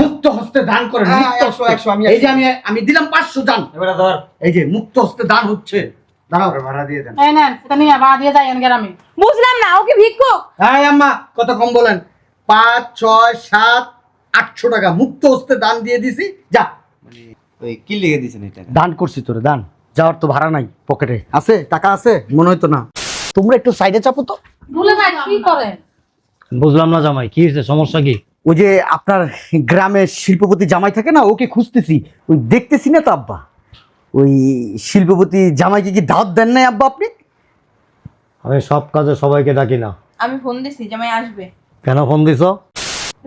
মুক্ত হস্তে দান করেন হ্যাঁ, এই যে আমি আমি দিলাম পাঁচশো দান। এবারে ধর। এই যে মুক্ত হস্তে দান হচ্ছে। বুঝলাম না ভিক্ষুক? হ্যাঁ আম্মা কত কম বলেন। পাঁচ ছয় সাত আটশো টাকা মুক্ত হস্তে দান দিয়ে দিছি। যা। ওই কি লিখে দিছেন এটা দান করছি তোরে দান। যাওয়ার তো ভাড়া নাই পকেটে। আছে টাকা আছে মনে হয়তো না। তোমরা একটু সাইডে চাপো তো। ভুলে কি করেন? বুঝলাম না জামাই কি হয়েছে সমস্যা কি? ওই যে আপনার গ্রামের শিল্পপতি জামাই থাকে না ওকে খুঁজতেছি। ওই দেখতেছি না তো আব্বা। ওই শিল্পপতি জামাইকে কি দাওয়াত দেন নাই আব্বা আপনি? আমি সব কাজে সবাইকে ডাকি না। আমি ফোন দিছি জামাই আসবে। কেন ফোন দিছ?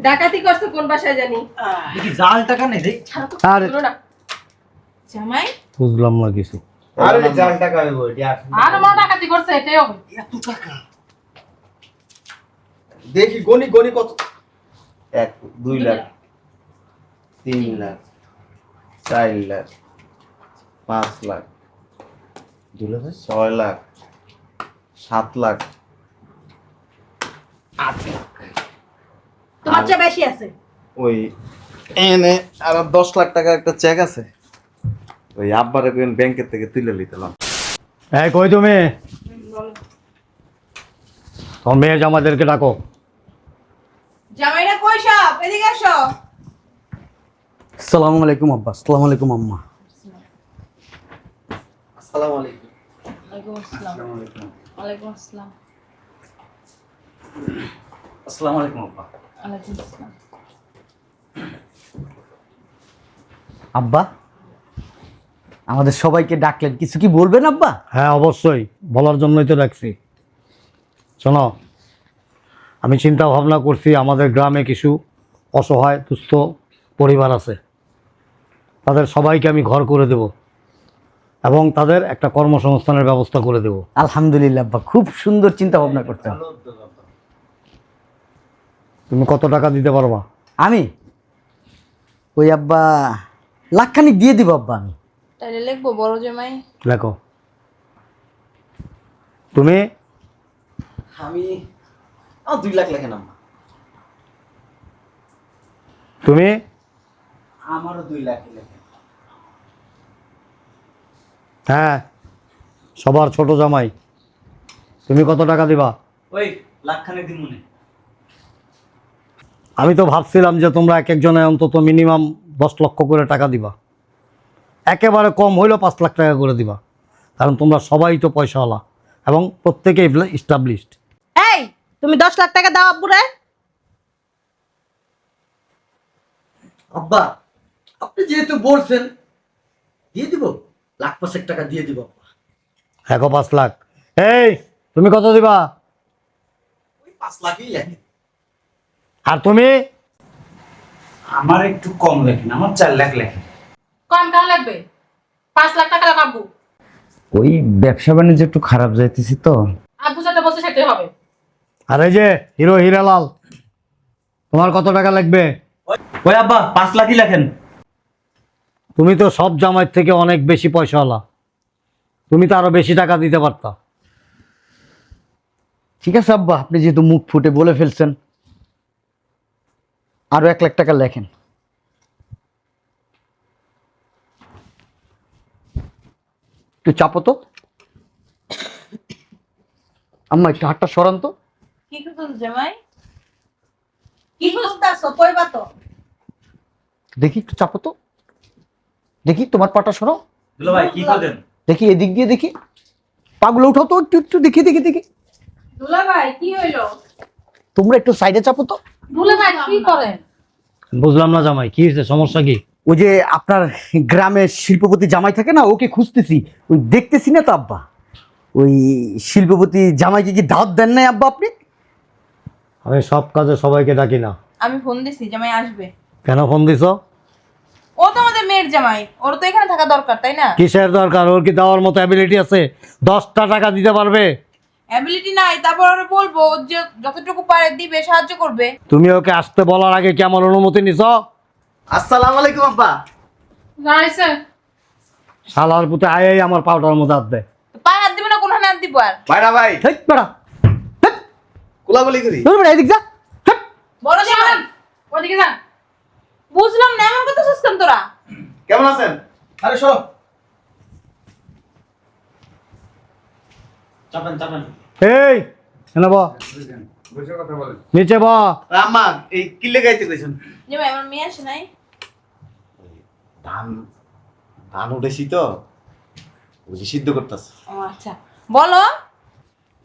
ডাকাতি করছে কোন বাসায় জানি। দেখি জাল টাকা নেই দেখ আর। বলো না। জামাই? বুঝলাম না কিছু। আরে জাল টাকা হইব এটা আর মা ডাকাতি করছে এটাই হবে। এত টাকা। দেখি গনি গনি কত এক দুই লাখ তিন লাখ চার লাখ পাঁচ লাখ লাখ? ছয় লাখ সাত লাখ। আট লাখ। তোমার চেয়ে বেশি আছে। ওই এনে আর দশ লাখ টাকার একটা চেক আছে। ওই আব্বারে ব্যাংকের থেকে তুলে নিতেলাম এই কই তুমি? তোমার মেয়ে জামাইদেরকে ডাকো। জামাইরা কই সব এদিকে আসো। আসসালামু আলাইকুম আব্বা। আসসালামু আলাইকুম আম্মা। আসসালামু আলাইকুম। ওয়ালাইকুম আসসালাম। ওয়ালাইকুম আসসালাম। আসসালামু আলাইকুম আব্বা। ওয়ালাইকুম আসসালাম। আব্বা আমাদের সবাইকে ডাকলেন। কিছু কি বলবেন আব্বা? হ্যাঁ অবশ্যই। বলার জন্যই তো ডাকছি। শোনো আমি চিন্তা ভাবনা করছি আমাদের গ্রামে কিছু অসহায় দুস্থ পরিবার আছে। তাদের সবাইকে আমি ঘর করে দেব এবং তাদের একটা কর্মসংস্থানের ব্যবস্থা করে দেব। আলহামদুলিল্লাহ আব্বা খুব সুন্দর চিন্তা ভাবনা করতেন তুমি কত টাকা দিতে পারবা? আমি? ওই আব্বা লাখখানিক দিয়ে দিব আব্বা আমি। তাইলে লিখব বড় জামাই। লেখো। তুমি? আমি আমার দুই লাখ লেখেন আম্মা। তুমি? আমারও দুই লাখ লেখেন। হ্যাঁ সবার ছোট জামাই। তুমি কত টাকা দিবা? ওই লাখখানে দিন মনে আমি তো ভাবছিলাম যে তোমরা এক একজনে অন্তত মিনিমাম দশ লক্ষ করে টাকা দিবা। একেবারে কম হইলেও পাঁচ লাখ টাকা করে দিবা। কারণ তোমরা সবাই তো পয়সাওয়ালা এবং প্রত্যেকেই স্টাবলিশড এই তুমি দশ লাখ টাকা দাও আব্বুরে আব্বা আপনি যেহেতু বলছেন দিয়ে দিব। লাখ পাঁচেক টাকা দিয়ে দিব আব্বা। পাঁচ লাখ। এই তুমি কত দিবা? ওই পাঁচ লাখই লেখেন। আর তুমি? আমার একটু কম লেখেন আমার চার লাখ লেখেন। কম কেন লাগবে? পাঁচ লাখ টাকা লাগবে ওই ব্যবসা বাণিজ্য একটু খারাপ যাইতেছি তো। আব্বু যেটা বলছে সেটাই হবে। আর এই যে হিরো হিরালাল তোমার কত টাকা লাগবে? ওই আব্বা পাঁচ লাখই লেখেন। তুমি তো সব জামাইয়ের থেকে অনেক বেশি পয়সাওয়ালা। তুমি তো আরও বেশি টাকা দিতে পারতা। ঠিক আছে আব্বা আপনি যেহেতু মুখ ফুটে বলে ফেলছেন আরও এক লাখ টাকা লেখেন। একটু চাপো তো। আম্মা একটু হাতটা সরান তো। কি করছ জামাই? কি করতেছো কইবা তো? দেখি একটু চাপো তো। দেখি তোমার পাটা দুলা ভাই কি দেখি এদিক দিয়ে দেখি। পাগুলো উঠাও তো একটু একটু দেখি দেখি দেখি। দুলা ভাই কি হইল? তোমরা একটু সাইডে চাপো তো। ভুলে যাই কি করেন? বুঝলাম না জামাই কি হয়েছে সমস্যা কি? ওই যে আপনার গ্রামের শিল্পপতি জামাই থাকে না ওকে খুঁজতেছি। ওই দেখতেছি না তো আব্বা। ওই শিল্পপতি জামাইকে কি দাওয়াত দেন নাই আব্বা আপনি? আমি সব কাজে সবাইকে ডাকি না। আমি ফোন দিছি জামাই আসবে। কেন ফোন দিছ? ও তো আমাদের মেয়ের জামাই ওর তো এখানে থাকা দরকার তাই না? কিসের দরকার? ওর কি দেওয়ার মতো অ্যাবিলিটি আছে? দশটা টাকা দিতে পারবে? অ্যাবিলিটি নাই তারপর ওরা বলব ও যে যতটুকু পারে দিবে সাহায্য করবে। তুমি ওকে আসতে বলার আগে কি আমার অনুমতি নিছ? আসসালামু আলাইকুম আব্বা। যাইছে শালার পুতে আয় আমার পাউডার মধ্যে হাত দেয় তো পায়ে হাত দিবে না কোন হাত দিব আর? ভাইরা ভাই। হেই, বেড়া। কোলাগুলি করি। ধর বেড়া, এদিক যা। বড় জামাই ওদিকে যান কেমন আছেন? আরে সরো। চাপেন চাপেন। এই এনে ব নিচে ব আম্মা এই কিলে গাইতে কইছেন। জামাই আমার মেয়ে আসে নাই। ধান ধান উঠেছি তো। ওই সিদ্ধ করতেছে। ও আচ্ছা। বলো।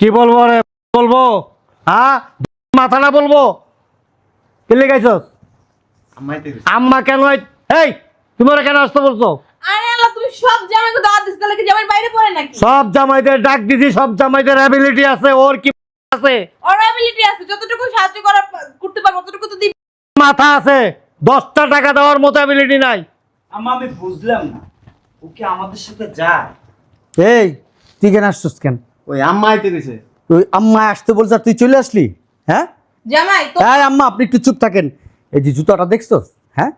কি বলব রে? বলব। হ্যাঁ? মাথা না বলব। কেলে গাইছস? আম্মা কেন এই তুমি ওরা কেন আসতে বলছো? আরে আল্লাহ তুমি সব জামাইকে দাওয়াত দিছ তাহলে কি জামাই বাইরে পড়ে নাকি? সব জামাইদের ডাক দিছি সব জামাইদের অ্যাবিলিটি আছে ওর কি আছে? ওর অ্যাবিলিটি আছে যতটুকু সাহায্য করা করতে পারব ততটুকু তো দিবি। মাথা আছে দশটা টাকা দেওয়ার মতো অ্যাবিলিটি নাই। আম্মা আমি বুঝলাম না। ও কি আমাদের সাথে যায়? এই তুই কেন আসছিস কেন? ওই আম্মা আইতে কইছে ওই আম্মা আসতে বলছে আর তুই চলে আসলি? হ্যাঁ? জামাই হ্যাঁ আম্মা আপনি একটু চুপ থাকেন। এই যে জুতাটা দেখছস হ্যাঁ?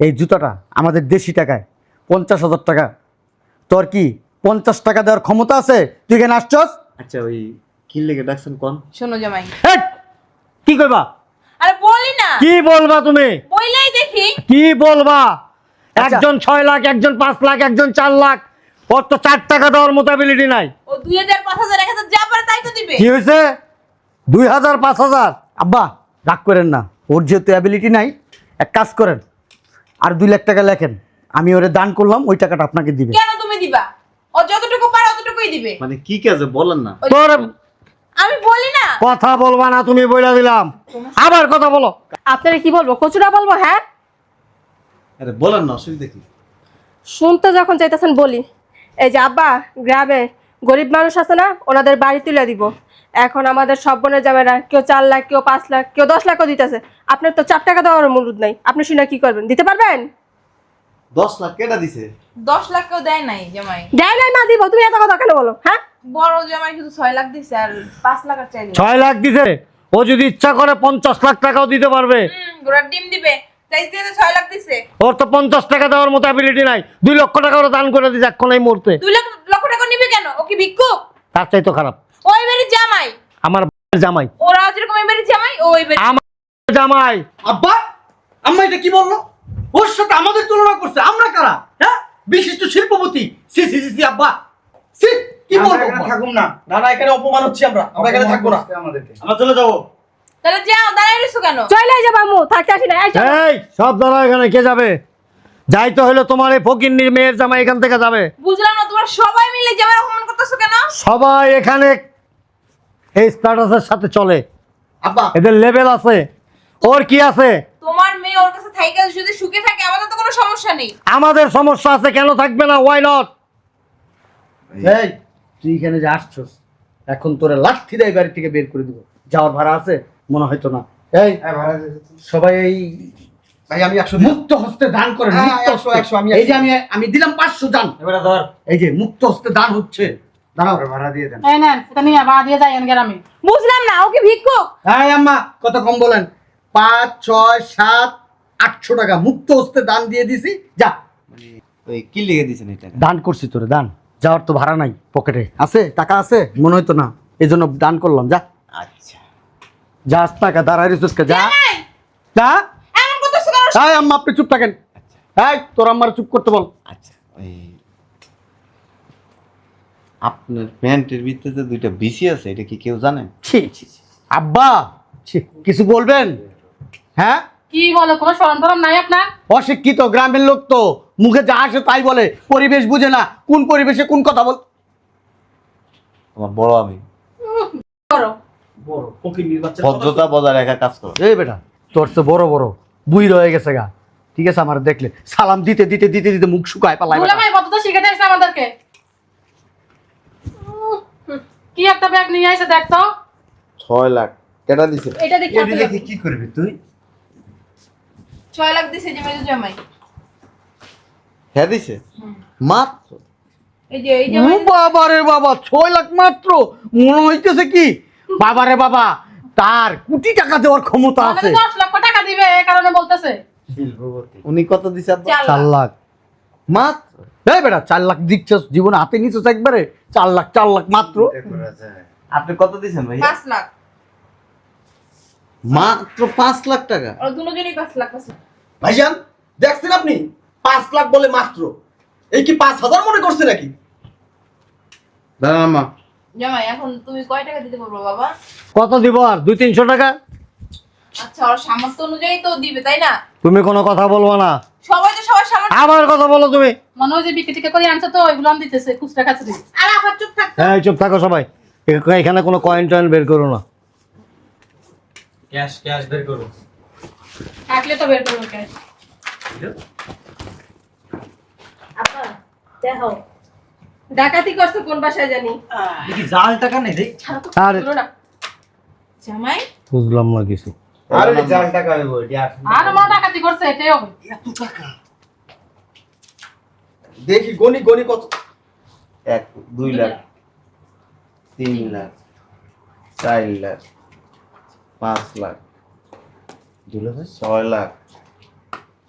এই জুতাটা আমাদের দেশি টাকায় পঞ্চাশ হাজার টাকা। তোর কি পঞ্চাশ টাকা দেওয়ার ক্ষমতা আছে? তুই কেন আসছস? আচ্ছা ওই কি লেগে ডাকছেন কোন? শোনো জামাই। হেট! কি কইবা? আরে বলি না। কি বলবা তুমি? বইলেই দেখি। কি বলবা? আচ্ছা। একজন ছয় লাখ একজন পাঁচ লাখ একজন চার লাখ। ওর তো চার টাকা দেওয়ার মতো অ্যাবিলিটি নাই। ও দুই হাজার পাঁচ হাজার এক হাজার তাই তো দিবে? কি হয়েছে? দুই হাজার পাঁচ হাজার। আব্বা রাগ করেন না। ওর যেহেতু অ্যাবিলিটি নাই এক কাজ করেন। আর দুই লাখ টাকা লেখেন। আমি ওরে দান করলাম ওই টাকাটা আপনাকে দিবে। কেন তুমি দিবা? ও যতটুকু পারে অতটুকুই দিবে। মানে কি কাজে বলেন না। তোর আমি বলি না। কথা বলবা না তুমি বইলা দিলাম। আবার কথা বলো। আপনারা কি বলব? কচুরা বলব হ্যাঁ? আরে বলেন না অসুবিধা কি? শুনতে যখন চাইতেছেন বলি। এই যে আব্বা গ্রামে গরিব মানুষ আছে না ওনাদের বাড়ি তুলে দিব। এখন আমাদের সব বোনের জামেরা কেউ চার লাখ কেউ পাঁচ লাখ কেউ দশ লাখও দিতেছে। আপনার তো চার টাকা দেওয়ার মূল্য নাই। আপনি শুনে কি করবেন? দিতে পারবেন? দশ লাখ কেটা দিছে? দশ লাখ কেউ দেয় নাই জামাই। দেয় নাই মা দিব। তুমি এত কথা কেন বলো হ্যাঁ? বড় জামাই শুধু ছয় লাখ দিছে আর পাঁচ লাখ আর চাইলে ছয় লাখ দিছে? ও যদি ইচ্ছা করে পঞ্চাশ লাখ টাকাও দিতে পারবে। গোড়ার ডিম দিবে। ছয় লাখ দিছে। ওর তো পঞ্চাশ টাকা দেওয়ার মতো অ্যাবিলিটি নাই। দুই লক্ষ টাকা ওরা দান করে দিচ্ছে এখন এই মুহূর্তে। দুই লক্ষ লক্ষ টাকা নিবে কেন? ও কি ভিক্ষুক? তার চাই তো খারাপ ওই বাড়ির জামাই। আমার জামাই। ওরা যেরকম এই বাড়ির জামাই ওই আমার জামাই। আব্বা আম্মা এটা কি বলল? ওর সাথে আমাদের তুলনা করছে। আমরা কারা? হ্যাঁ? বিশিষ্ট শিল্পপতি। সি সি সি আব্বা। সি কি বলব? থাকুম না। না এখানে অপমান হচ্ছে আমরা। আমরা এখানে থাকব না। আমাদেরকে। আমরা চলে যাব। তাহলে যাও দাঁড়াই রইছো কেন? চলে যাব আম্মু থাকতে আসি না এই চলো। এই সব দাঁড়া এখানে কে যাবে? যাই তো হলো তোমার এই ফকিন্নির মেয়ের জামাই এখান থেকে যাবে। বুঝলাম না তোমার সবাই মিলে জামাই অপমান করতেছো কেন? সবাই এখানে এই স্ট্যাটাসের সাথে চলে। আব্বা। এদের লেভেল আছে ওর কি আছে? তোমার মেয়ে ওর কাছে থাইকা যদি সুখে থাকে আমাদের তো কোনো সমস্যা নেই। আমাদের সমস্যা আছে কেন থাকবে না? ওয়াই নট এই তুই এখানে যে আসছস এখন তোরা লাঠি দেয় বাড়ি থেকে বের করে দিব। যাওয়ার ভাড়া আছে? মনে হয়তো না। এই সবাই এই ভাই আমি একশো মুক্ত হস্তে দান করেন মুক্ত হস্তে। একশো আমি এই যে আমি আমি দিলাম পাঁচশো দান। এবারে ধর। এই যে মুক্ত হস্তে দান হচ্ছে। দাঁড়াও। ভাড়া দিয়ে দেন। এই নেন এটা নিয়ে বা দিয়ে যাই গ্রামে বুঝলাম না ও ভিক্ষুক? হ্যাঁ আম্মা কত কম বলেন। পাঁচ ছয় সাত আটশো টাকা মুক্ত হস্তে দান দিয়ে দিছি। যা। ওই কি লেগে দিছেন এটা দান করছি তোরে দান। যাওয়ার তো ভাড়া নাই পকেটে। আছে টাকা আছে মনে হয়তো না। এই জন্য দান করলাম যা। আচ্ছা। যা আস টাকা দাঁড়াই রিসুস যা। যা। এমন করতেছো কেন? এই আম্মা আপনি চুপ থাকেন। এই তোর আম্মার চুপ করতে বল। আচ্ছা ওই আপনার প্যান্টের ভিতরে দুইটা বিসি আছে এটা কি কেউ জানে? ছি ছি। আব্বা কিছু বলবেন? হ্যাঁ? কি বলে কোনো টরণ নাই আপনার? অশিক্ষিত গ্রামের লোক তো মুখে যা আসে তাই বলে। পরিবেশ বুঝে না কোন পরিবেশে কোন কথা বল। আমার বড় আমি। করো ভদ্রতা বজায় রাখা কাজ করো। এই বেটা তোর তো বড় বড় বুই রয়ে গেছে গা। ঠিক আছে আমার দেখলে। সালাম দিতে দিতে দিতে দিতে মুখ শুকায় পালাই ভাই কত শিখে দিয়েছে আমাদেরকে। কি একটা ব্যাগ নিয়ে এসে দেখতো ছয় লাখ। কেটা দিছে? এটা দেখি এটি দেখে কি করবি তুই? ছয় লাখ দিছে জামাই তো জামাই। হ্যাঁ দিছে? মাত্র? এই যে এই জামাই বাবারে বাবা ছয় লাখ মাত্র? মনে হইতেছে কি বাবারে বাবা তার কোটি টাকা দেওয়ার ক্ষমতা আছে। দশ লক্ষ টাকা দিবে এই কারণে বলতেছে। শিল্পপতি। উনি কত দিছে? চার লাখ। মাত্র? এই বেটা চার লাখ দিচ্ছ জীবনে হাতে নিচ্ছ একবারে? চার লাখ চার লাখ মাত্র? আপনি কত দিছেন ভাই পাঁচ লাখ। মাত্র পাঁচ লাখ টাকা? দুজনই পাঁচ লাখ ভাইজান দেখছেন আপনি? পাঁচ লাখ বলে মাত্র। এই কি পাঁচ হাজার মনে করছে নাকি? দাঁড়ান আম্মা জামাই এখন তুমি কয় টাকা দিতে পারব বাবা? কত দিব আর? দুই তিনশো টাকা? আচ্ছা ওর সামর্থ্য অনুযায়ী তো দিবে তাই না? তুমি কোনো কথা বলব না। সবাই তো সবার সামর্থ্য আবার কথা বলো তুমি। মনে হয় যে বিক্রি টিকা করে আনছে তো ওইগুলো আমি দিতেছে খুচরা খাচড়ি আর আবার চুপ থাক। হ্যাঁ চুপ থাকো সবাই। এখানে কোনো কয়েন টয়েন বের করো না। ক্যাশ ক্যাশ বের করো। থাকলে তো বের করব cash। আপা দেখো ডাকাতি করছে কোন বাসায় জানি? দেখি জাল টাকা নেই রে আরে। না। জামাই? বুঝলাম না কিছু। আরে জাল টাকা হইব আর মনে ডাকাতি করছে এটাই হবে। এত টাকা। দেখি গনি গনি কত? এক দুই লাখ তিন লাখ চার লাখ পাঁচ লাখ দুই লাখ ছয় লাখ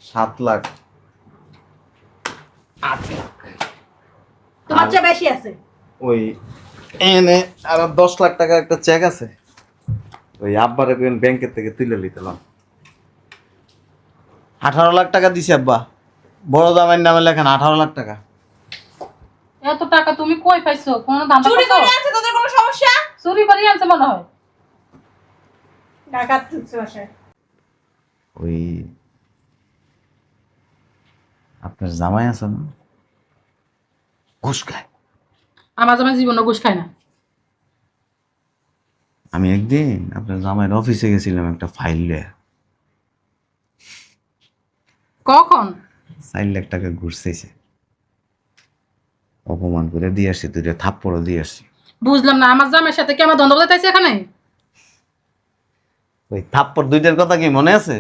সাত লাখ। চেয়ে বেশি আছে। ওই এনে আর দশ লাখ টাকার একটা চেক আছে। ওই আব্বারে কোন ব্যাংকের থেকে তুলে আঠারো লাখ টাকা দিছে আব্বা। বড় দামের নামে লেখেন আঠারো লাখ টাকা। এত টাকা তুমি কই পাইছো? কোন দাম চুরি করে আছে তোদের কোনো সমস্যা? চুরি করে আনছে মনে হয়। ডাকাত ওই আপনার জামাই আছে না? ঘুষ খায়। আমার জামাই জীবনে ঘুষ খায় না। আমি একদিন আপনার জামাইয়ের অফিসে গেছিলাম একটা ফাইল কখন? চার লাখ টাকা ঘুষ চাইছে। অপমান করে দিয়ে আসছি দুটো থাপ্পড়ও দিয়ে আসছি। বুঝলাম না আমার জামাইয়ের সাথে কি আমার দ্বন্দ্ব বলাইতেছে এখানে? ওই থাপ্পড় দুইটার কথা কি মনে আছে?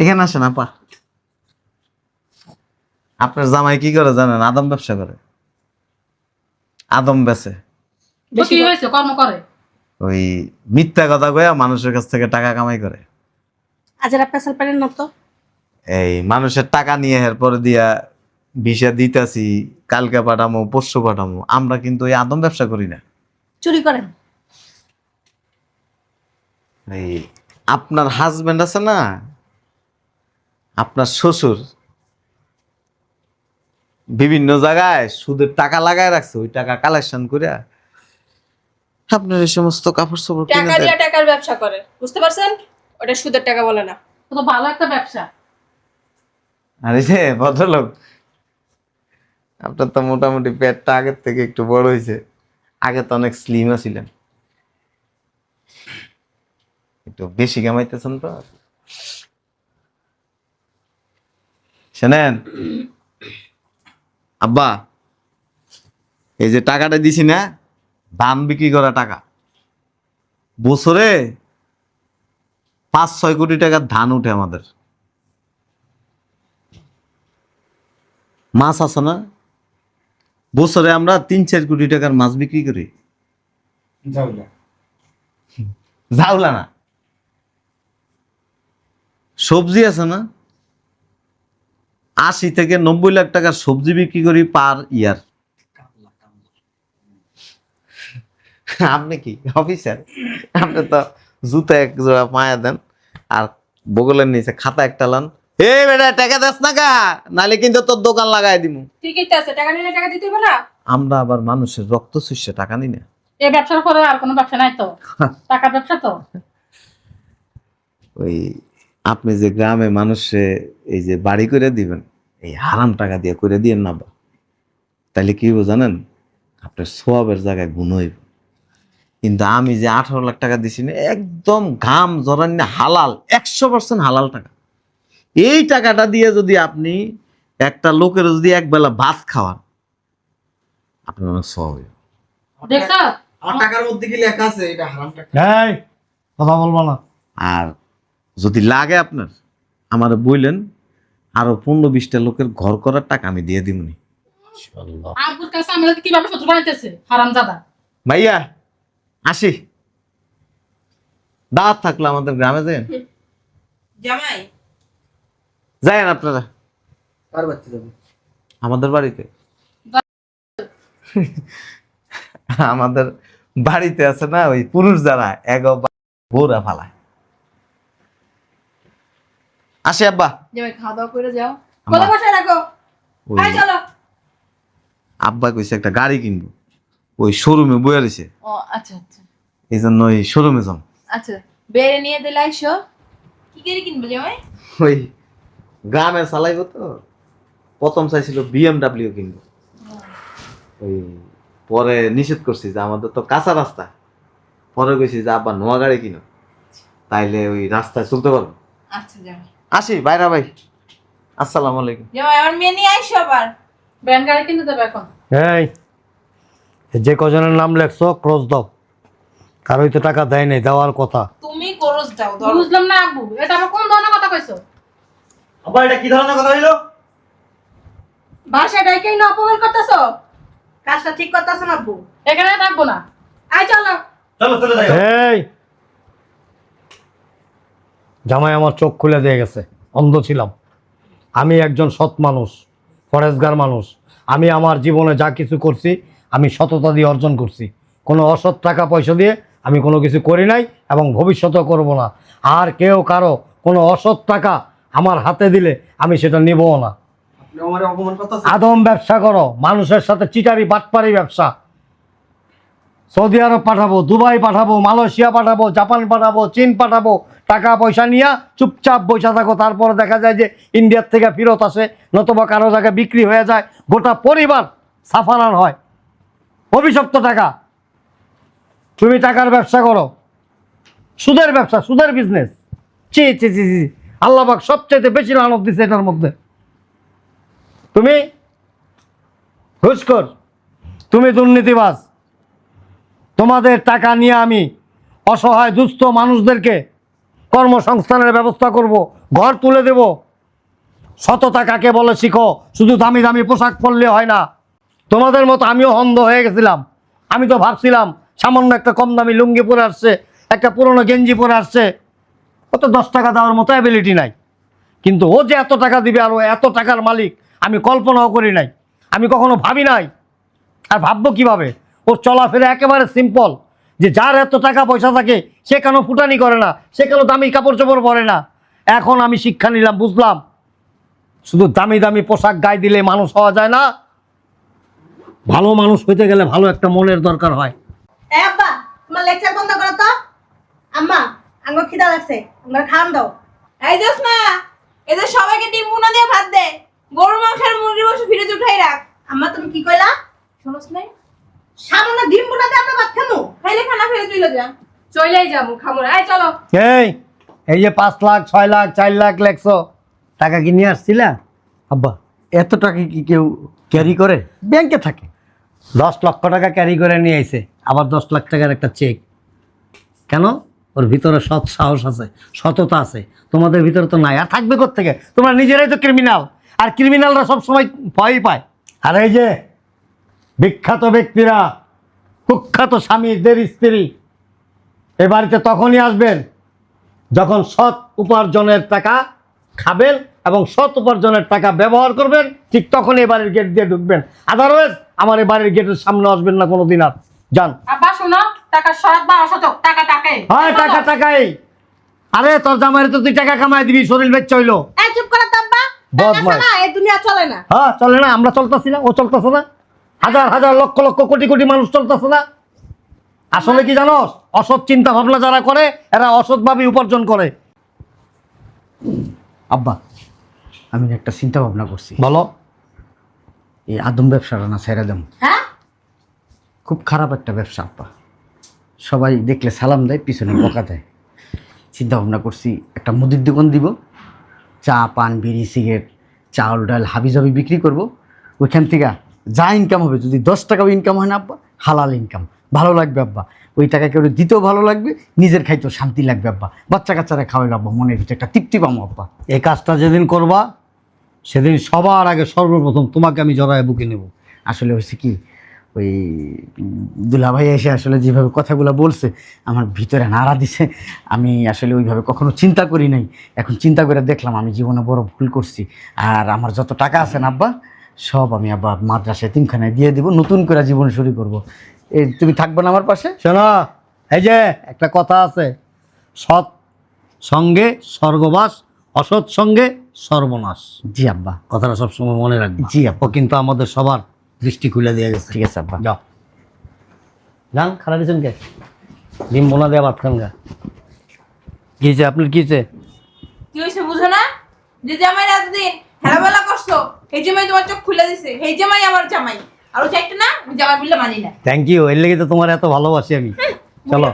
এখানে আসেন আপা। আপনার জামাই কি করে জানেন? আদম ব্যবসা করে। আদম বেচে। তো হয়েছে কর্ম করে। ওই মিথ্যা কথা কয়া মানুষের কাছ থেকে টাকা কামাই করে। আজের পেশাল পারেন না তো? এই মানুষের টাকা নিয়ে এরপরে দিয়া ভিসা দিতাছি কালকে পাঠামো পরশু পাঠামো। আমরা কিন্তু ওই আদম ব্যবসা করি না। চুরি করেন। এই আপনার হাজবেন্ড আছে না? আপনার শ্বশুর। বিভিন্ন জায়গায় সুদের টাকা লাগায় রাখছে ওই টাকা কালেকশন করে। আপনার এই সমস্ত কাপড় চোপড় কিনে টাকা দেয়। দিয়ে টাকার ব্যবসা করে বুঝতে পারছেন? ওটা সুদের টাকা বলে না। তো তো ভালো একটা ব্যবসা। আর যে ভদ্রলোক আপনার তো মোটামুটি পেটটা আগের থেকে একটু বড় হয়েছে। আগে তো অনেক স্লিম ছিলেন একটু বেশি কামাইতেছেন তো। শোনেন আব্বা এই যে টাকাটা দিছি না ধান বিক্রি করা টাকা। বছরে পাঁচ ছয় কোটি টাকার ধান উঠে আমাদের। মাছ আছে না? বছরে আমরা তিন চার কোটি টাকার মাছ বিক্রি করি। জাউলা না। সবজি আছে না? আশি থেকে নব্বই লাখ টাকার সবজি বিক্রি করি পার ইয়ার। আপনি কি? অফিসার? আপনি তো জুতা এক জোড়া পায়া দেন আর বগলের নিচে খাতা একটা লান। এ বেটা টাকা দেস না কা নালে কিন্তু তোর দোকান লাগাই দিমু। ঠিকই তো আছে টাকা নিলে টাকা দিতে হবে না? আমরা আবার মানুষের রক্ত শুষে টাকা না। এই ব্যবসার পরে আর কোনো ব্যবসা নাই তো? টাকার ব্যবসা তো? ওই আপনি যে গ্রামে মানুষে এই যে বাড়ি করে দিবেন এই হারাম টাকা দিয়ে করে দিয়ে না বা তাহলে কি জানেন? আপনার সোয়াবের জায়গায় গুণ হইব। কিন্তু আমি যে আঠারো লাখ টাকা দিছি না একদম ঘাম জরান হালাল একশো পার্সেন্ট হালাল টাকা। এই টাকাটা দিয়ে যদি আপনি একটা লোকের যদি একবেলা ভাত খাওয়ান আপনার অনেক সোয়াব হইব। আর টাকার মধ্যে কি লেখা আছে? এটা হারাম টাকা। এই কথা বলব না। আর যদি লাগে আপনার আমার বললেন আরও পনেরো বিশটা লোকের ঘর করার টাকা আমি দিয়ে দিমনি। আব্বুর কাছে আমাদের কীভাবে শত্রু বানাইতেছে হারাম ভাইয়া আসি। দাঁত থাকলে আমাদের গ্রামে যান জামাই। যায়েন আপনারা। কার আমাদের বাড়িতে। আমাদের বাড়িতে আছে না ওই পুরুষ যারা এক গোরা ফালায়। আসি আব্বা। জামাই খাওয়া দাওয়া করে যাও। আম্মা। বসে রাখো। ওই চলো। আব্বা কইছে একটা গাড়ি কিনবো। ওই শোরুমে রয়েছে ও আচ্ছা আচ্ছা। এই জন্য ওই শোরুমে যাম। আচ্ছা বেড়ে নিয়ে দিলে আইসো। কি করে কিনবে জামাই ওই গ্রামে চালাইবো তো। প্রথম চাইছিল বিএমডাব্লিউ কিনবো। ওই পরে নিষেধ করছি যে আমাদের তো কাঁচা রাস্তা। পরে কইছি যে আব্বা নোয়া গাড়ি কিনো। তাইলে ওই রাস্তায় চলতে পারব। আচ্ছা জামাই আসি বাইরা ভাই। আসসালামু আলাইকুম। জামাই আমার মেয়ে নিয়ে আইসো আবার। ব্যান গাড়ি কিনতে দেবে এখন। এই যে কজনের নাম লেখছো ক্রস দাও। কারোই তো টাকা দেয় নাই দেওয়ার কথা। তুমি করস দাও ধরো। বুঝলাম না আব্বু এটা আবার কোন ধরনের কথা কইছো? আব্বা এটা কি ধরনের কথা হইল? বাসায় ডাইকেই না অপমান করতেছো? কাজটা ঠিক করতেছ না আব্বু? এখানে থাকব না। আয় চলো। চলো চলে যাই। এই জামাই আমার চোখ খুলে দিয়ে গেছে অন্ধ ছিলাম। আমি একজন সৎ মানুষ ফরেজগার মানুষ। আমি আমার জীবনে যা কিছু করছি আমি সততা দিয়ে অর্জন করছি। কোনো অসৎ টাকা পয়সা দিয়ে আমি কোনো কিছু করি নাই এবং ভবিষ্যতেও করব না। আর কেউ কারও কোনো অসৎ টাকা আমার হাতে দিলে আমি সেটা নিবও না। আদম ব্যবসা করো মানুষের সাথে চিটারি বাটপারি ব্যবসা। সৌদি আরব পাঠাবো দুবাই পাঠাবো মালয়েশিয়া পাঠাবো জাপান পাঠাবো চীন পাঠাবো টাকা পয়সা নিয়ে চুপচাপ বসে থাকো। তারপরে দেখা যায় যে ইন্ডিয়ার থেকে ফেরত আসে, নতুবা কারও জায়গায় বিক্রি হয়ে যায়, গোটা পরিবার সাফারান হয়। অভিশপ্ত টাকা। তুমি টাকার ব্যবসা করো। সুদের ব্যবসা, সুদের বিজনেস চি চি চি চি আল্লাহবাক সবচেয়ে বেশি লানত দিচ্ছে এটার মধ্যে। তুমি ঘুষখোর, তুমি দুর্নীতিবাজ। তোমাদের টাকা নিয়ে আমি অসহায়, দুস্থ মানুষদেরকে কর্মসংস্থানের ব্যবস্থা করব, ঘর তুলে দেব। সততা কাকে বলে শিখো? শুধু দামি দামি পোশাক পরলে হয় না। তোমাদের মতো আমিও অন্ধ হয়ে গেছিলাম। আমি তো ভাবছিলাম, সামান্য একটা কম দামি লুঙ্গি পরে আসছে, একটা পুরনো গেঞ্জি পরে আসছে। ও তো দশ টাকা দেওয়ার মতো অ্যাবিলিটি নাই। কিন্তু ও যে এত টাকা দিবে আর ও এত টাকার মালিক, আমি কল্পনাও করি নাই। আমি কখনো ভাবি নাই। আর ভাববো কীভাবে? ওর চলাফেরা একেবারে সিম্পল যে যার এত টাকা পয়সা থাকে, সে কেন ফুটানি করে না? সে কেন দামি কাপড় চোপড় পরে না? এখন আমি শিক্ষা নিলাম, বুঝলাম? শুধু দামি দামি পোশাক গায়ে দিলে মানুষ হওয়া যায় না। ভালো মানুষ হইতে গেলে ভালো একটা মনের দরকার হয়। এ তোমার বন্ধ করো তো। আম্মা লাগছে খাওয়ান দাও। এই না সবাইকে দিয়ে ভাত দে ফ্রিজে উঠাই রাখ। আম্মা, তুমি কি কইলা? শুনস নাই? সামনে ডিম বোনাতে আমরা ভাত খামু খাইলে খানা ফেলে চলে যা। চলেই যাব খামো আয় চলো। এই এই যে পাঁচ লাখ ছয় লাখ চার লাখ লেখছো টাকা কি নিয়ে আসছিলা? আব্বা এত টাকা কি কেউ ক্যারি করে? ব্যাংকে থাকে। দশ লক্ষ টাকা ক্যারি করে নিয়ে আইছে আবার দশ লাখ টাকার একটা চেক কেন? ওর ভিতরে সৎ সাহস আছে সততা আছে। তোমাদের ভিতরে তো নাই আর থাকবে থেকে তোমরা নিজেরাই তো ক্রিমিনাল আর ক্রিমিনালরা সবসময় ভয়ই পায়। আর এই যে বিখ্যাত ব্যক্তিরা কুখ্যাত স্বামীদের স্ত্রী এ বাড়িতে তখনই আসবেন যখন সৎ উপার্জনের টাকা খাবেন এবং সৎ উপার্জনের টাকা ব্যবহার করবেন ঠিক তখন এই বাড়ির গেট দিয়ে ঢুকবেন। আদারওয়াইজ আমার এই বাড়ির গেটের সামনে আসবেন না কোনো দিন আর। যান। আব্বা শোনো টাকা সৎ বা অসতক টাকা টাকে হয় টাকা টাকাই আরে তোর জামাইরে তো তুই টাকা কামাই দিবি শরীর বেচ চইলো এই চুপ করো আব্বা। বদমাইশ। এই দুনিয়া চলে না। হ্যাঁ চলে না আমরা চলতেছি না ও চলতেছে না। হাজার হাজার লক্ষ লক্ষ কোটি কোটি মানুষ চলতেছে না? আসলে কি জানো অসৎ চিন্তা ভাবনা যারা করে এরা অসৎভাবে উপার্জন করে। আব্বা আমি একটা চিন্তা ভাবনা করছি। বলো। এই আদম ব্যবসাটা না ছেড়ে দেব। হ্যাঁ? খুব খারাপ একটা ব্যবসা আব্বা। সবাই দেখলে সালাম দেয় পিছনে বকা দেয়। চিন্তা ভাবনা করছি একটা মুদির দোকান দিব। চা পান বিড়ি সিগারেট চাউল ডাল হাবিজাবি বিক্রি করব। ওইখান থেকে যা ইনকাম হবে যদি দশ টাকাও ইনকাম হয় না আব্বা হালাল ইনকাম ভালো লাগবে আব্বা। ওই টাকা কেউ দিতেও ভালো লাগবে নিজের খাইতেও শান্তি লাগবে আব্বা। বাচ্চা কাচ্চারা খাওয়াইলে আব্বা মনের ভিতরে একটা তৃপ্তি পাবো আব্বা। এই কাজটা যেদিন করবা সেদিন সবার আগে সর্বপ্রথম তোমাকে আমি জড়ায় বুকে নেব। আসলে হয়েছে কি ওই দুলাভাই এসে আসলে যেভাবে কথাগুলো বলছে আমার ভিতরে নাড়া দিছে। আমি আসলে ওইভাবে কখনো চিন্তা করি নাই। এখন চিন্তা করে দেখলাম আমি জীবনে বড় ভুল করছি। আর আমার যত টাকা আছে না আব্বা সব আমি আব্বা মাদ্রাসায় তিনখানায় দিয়ে দিব নতুন করে জীবন শুরু করব। এই তুমি থাকবে না আমার পাশে? শোনো এই যে একটা কথা আছে সৎ সঙ্গে স্বর্গবাস অসৎ সঙ্গে সর্বনাশ। জি আব্বা। কথাটা সবসময় মনে রাখবে। জি আব্বা। কিন্তু আমাদের সবার দৃষ্টি খুলে দিয়ে গেছে। ঠিক আছে আব্বা। যাও। যান খারাপ দিয়েছেন কে? ডিম বোনা দেওয়া ভাত খান গা। কিছে আপনার কি হয়েছে বুঝো না? যে জামাই এতদিন হেলাবেলা করছ। এই জামাই তোমার চোখ খুলে দিছে। এই জামাই আমার জামাই। আর চাইতে না জামাই বললে মানি না। থ্যাংক ইউ এর লেগে তো তোমার এত ভালোবাসি আমি। চলো।